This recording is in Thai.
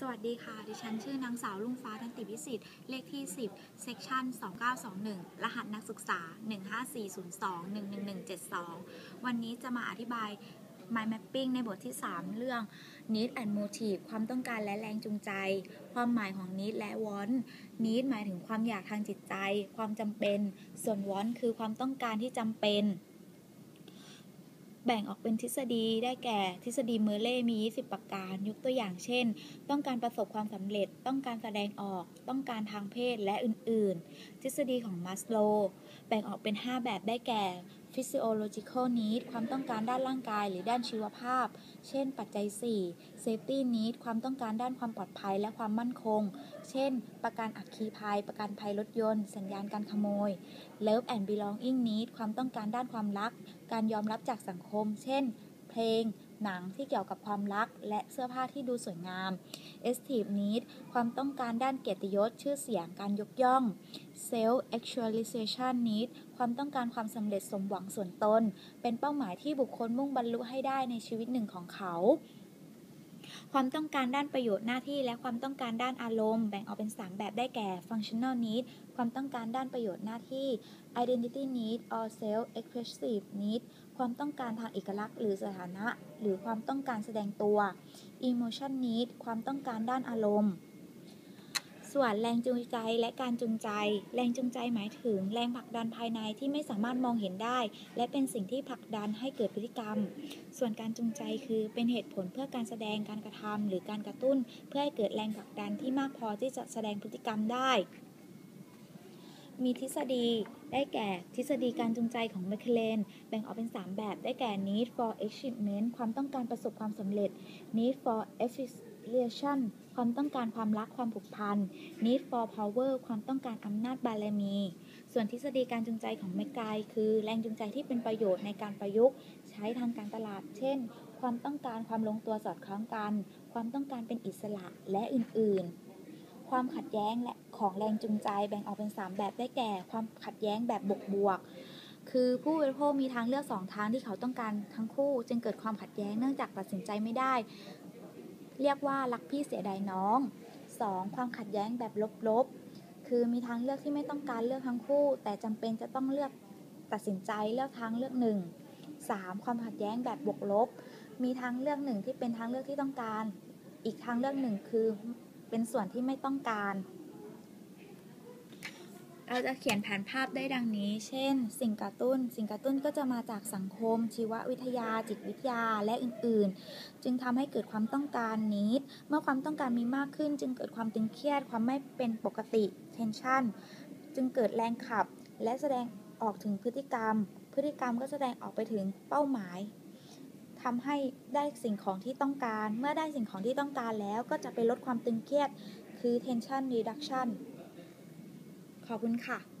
สวัสดีค่ะ ดิฉันชื่อนางสาวลุงฟ้าทันติวิสิทธิ์ เลขที่ 10 เซกชัน2921 รหัสนักศึกษา 15402-11172 วันนี้จะมาอธิบาย Mind Mapping ในบทที่ 3 เรื่อง Need and Motive ความต้องการและแรงจูงใจ ความหมายของ Need และ Want Need หมายถึงความอยากทางจิตใจ ความจำเป็น ส่วน Want คือความต้องการที่จำเป็น แบ่งออกเป็นทฤษฎีได้แก่ ทฤษฎีเมอร์เล่มี 20 ประการ ยกตัวอย่างเช่น ต้องการประสบความสำเร็จ ต้องการแสดงออก ต้องการทางเพศและอื่น ๆ ทฤษฎีของมัสโล แบ่งออกเป็น 5 แบบได้แก่ physiological need ความต้องการด้านร่างกายหรือด้านชีวภาพ เช่น ปัจจัย 4 safety need ความต้องการด้านความปลอดภัยและความมั่นคง เช่น ประกันอัคคีภัย ประกันภัยรถยนต์ สัญญาณการขโมย love and belonging need ความต้องการด้านความรัก การยอมรับจากสังคม เช่น เพลง หนังที่เกี่ยวกับความรัก และเสื้อผ้าที่ดูสวยงาม esteem need ความต้องการด้านเกียรติยศชื่อเสียงการยกย่อง self actualization need ความต้องการความสำเร็จสมหวังส่วนตน เป็นเป้าหมายที่บุคคลมุ่งบรรลุให้ได้ในชีวิตหนึ่งของเขา ความต้องการด้านประโยชน์หน้าที่ และความต้องการด้านอารมณ์ แบ่งออกเป็น 3 แบบได้แก่ functional need ความต้องการด้านประโยชน์หน้าที่ identity need or self expressive need ความต้องการทางเอกลักษณ์ หรือสถานะ หรือความต้องการแสดงตัว emotion need ความต้องการด้านอารมณ์ ส่วนแรงจูงใจและการจูงใจ แรงจูงใจหมายถึง แรงผลักดันภายในที่ไม่สามารถมองเห็นได้ และเป็นสิ่งที่ผลักดันให้เกิดพฤติกรรม ส่วนการจูงใจคือเป็นเหตุผลเพื่อการแสดงการกระทำหรือการกระตุ้น เพื่อให้เกิดแรงผลักดันที่มากพอที่จะแสดงพฤติกรรมได้ มีทฤษฎีได้แก่ทฤษฎีการจูงใจของแมคเคเลนแบ่งออกเป็น 3 แบบได้แก่ need for achievement ความต้องการประสบความสำเร็จ need for affiliation ความต้องการความรักความผูกพัน need for power ความต้องการอำนาจบารมี ส่วนทฤษฎีการจูงใจของแมกไกคือแรงจูงใจที่เป็นประโยชน์ในการประยุกต์ ใช้ทางการตลาด เช่น ความต้องการความลงตัวสอดคล้องกัน ความต้องการเป็นอิสระและอื่น ๆความขัดแย้งและของแรงจูงใจแบ่งออกเป็น 3 แบบได้แก่ ความขัดแย้งแบบบวกบวก คือผู้บริโภคมีทางเลือกสองทางที่เขาต้องการทั้งคู่ จึงเกิดความขัดแย้งเนื่องจากตัดสินใจไม่ได้ เรียกว่ารักพี่เสียดายน้อง 2. ความขัดแย้งแบบลบๆ คือมีทางเลือกที่ไม่ต้องการเลือกทั้งคู่ แต่จำเป็นจะต้องเลือกตัดสินใจเลือกทางเลือกหนึ่ง 3. ความขัดแย้งแบบบวกลบ มีทางเลือกหนึ่งที่เป็นทางเลือกที่ต้องการ อีกทางเลือกหนึ่งคือเป็นส่วนที่ไม่ต้องการ เราจะเขียนแผนภาพได้ดังนี้ เช่น สิ่งกระตุ้น สิ่งกระตุ้นก็จะมาจากสังคม ชีววิทยา จิตวิทยา และอื่นๆ จึงทำให้เกิดความต้องการนิด เมื่อความต้องการมีมากขึ้น จึงเกิดความตึงเครียด ความไม่เป็นปกติ tension จึงเกิดแรงขับ และแสดงออกถึงพฤติกรรม พฤติกรรมก็แสดงออกไปถึงเป้าหมายทำให้ได้สิ่งของที่ต้องการ เมื่อได้สิ่งของที่ต้องการแล้วก็จะไปลดความตึงเครียด คือ tension reduction ขอบคุณค่ะ